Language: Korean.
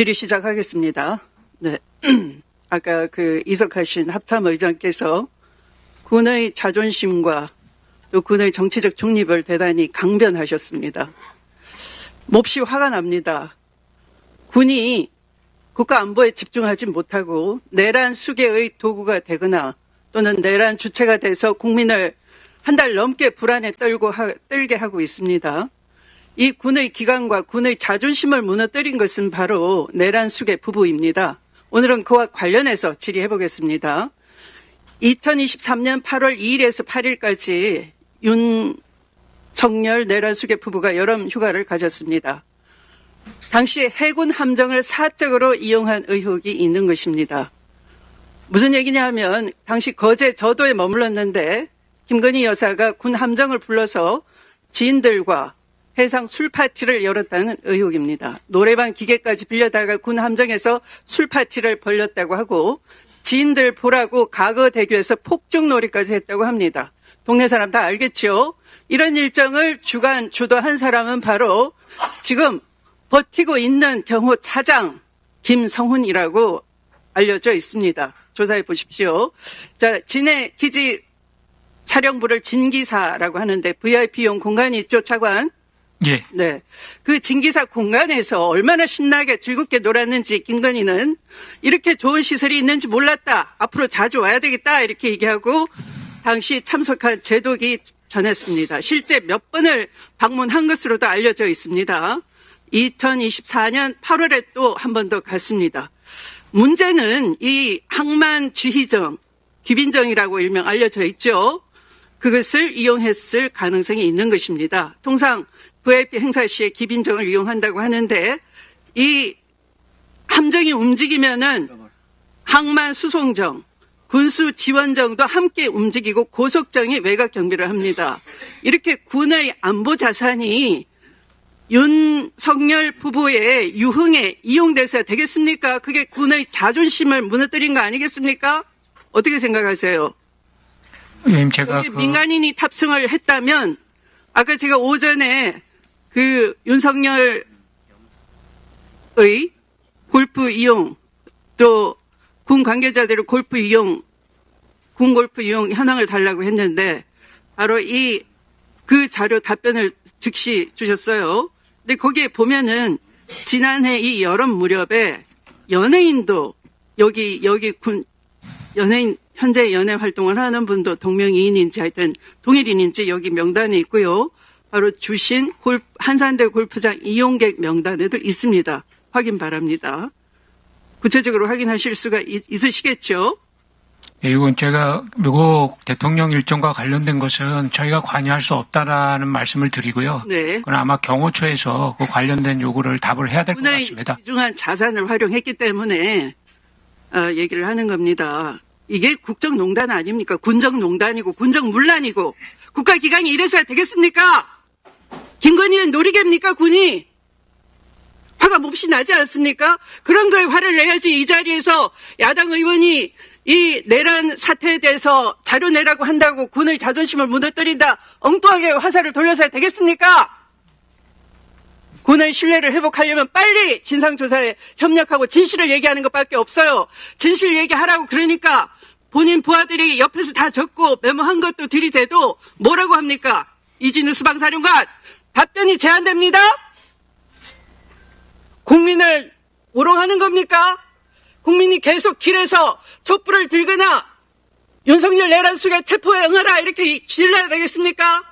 질의 시작하겠습니다. 네. 아까 그 이석하신 합참 의장께서 군의 자존심과 또 군의 정치적 중립을 대단히 강변하셨습니다. 몹시 화가 납니다. 군이 국가 안보에 집중하지 못하고 내란 수계의 도구가 되거나 또는 내란 주체가 돼서 국민을 한 달 넘게 불안에 떨고 하- 떨게 하고 있습니다. 이 군의 기강과 군의 자존심을 무너뜨린 것은 바로 내란 수계 부부입니다. 오늘은 그와 관련해서 질의해 보겠습니다. 2023년 8월 2일에서 8일까지 윤석열 내란 수계 부부가 여름 휴가를 가졌습니다. 당시 해군 함정을 사적으로 이용한 의혹이 있는 것입니다. 무슨 얘기냐 하면 당시 거제 저도에 머물렀는데 김건희 여사가 군 함정을 불러서 지인들과 해상 술 파티를 열었다는 의혹입니다. 노래방 기계까지 빌려다가 군 함정에서 술 파티를 벌렸다고 하고 지인들 보라고 가거 대교에서 폭죽놀이까지 했다고 합니다. 동네 사람 다 알겠죠? 이런 일정을 주관 주도한 사람은 바로 지금 버티고 있는 경호 차장 김성훈이라고 알려져 있습니다. 조사해 보십시오. 자, 진해 기지 촬영부를 진기사라고 하는데 VIP용 공간이 있죠, 차관? 예, 네. 그 진기사 공간에서 얼마나 신나게 즐겁게 놀았는지 김건희는 이렇게 좋은 시설이 있는지 몰랐다. 앞으로 자주 와야 되겠다. 이렇게 얘기하고 당시 참석한 제독이 전했습니다. 실제 몇 번을 방문한 것으로도 알려져 있습니다. 2024년 8월에 또 한 번 더 갔습니다. 문제는 이 항만 지휘정, 귀빈정이라고 일명 알려져 있죠. 그것을 이용했을 가능성이 있는 것입니다. 통상 VIP 행사 시에 기빈정을 이용한다고 하는데 이 함정이 움직이면은 항만 수송정, 군수 지원정도 함께 움직이고 고속정이 외곽 경비를 합니다. 이렇게 군의 안보 자산이 윤석열 부부의 유흥에 이용돼서 되겠습니까? 그게 군의 자존심을 무너뜨린 거 아니겠습니까? 어떻게 생각하세요? 의원님 제가 그, 민간인이 탑승을 했다면 아까 제가 오전에 그 윤석열의 골프 이용 또 군 관계자들의 골프 이용 군 골프 이용 현황을 달라고 했는데 바로 이 그 자료 답변을 즉시 주셨어요. 근데 거기에 보면은 지난해 이 여름 무렵에 연예인도 여기 여기 군 연예인 현재 연예 활동을 하는 분도 동명이인인지 하여튼 동일인인지 여기 명단에 있고요. 바로 주신 골 한산대 골프장 이용객 명단에도 있습니다. 확인 바랍니다. 구체적으로 확인하실 수가 있, 있으시겠죠? 예, 이건 제가 미국 대통령 일정과 관련된 것은 저희가 관여할 수 없다라는 말씀을 드리고요. 네. 그건 아마 경호처에서 그 관련된 요구를 답을 해야 될 것 같습니다. 귀중한 자산을 활용했기 때문에 어, 얘기를 하는 겁니다. 이게 국정농단 아닙니까? 군정농단이고 군정문란이고 국가기관이 이래서야 되겠습니까? 김건희는 놀이개입니까 군이? 화가 몹시 나지 않습니까? 그런 거에 화를 내야지 이 자리에서 야당 의원이 이 내란 사태에 대해서 자료 내라고 한다고 군의 자존심을 무너뜨린다 엉뚱하게 화살을 돌려서야 되겠습니까? 군의 신뢰를 회복하려면 빨리 진상조사에 협력하고 진실을 얘기하는 것밖에 없어요. 진실 얘기하라고 그러니까 본인 부하들이 옆에서 다 적고 메모한 것도 들이대도 뭐라고 합니까? 이진우 수방사령관 답변이 제한됩니다. 국민을 우롱하는 겁니까? 국민이 계속 길에서 촛불을 들거나 윤석열 내란 속에 태포에 응하라 이렇게 질러야 되겠습니까?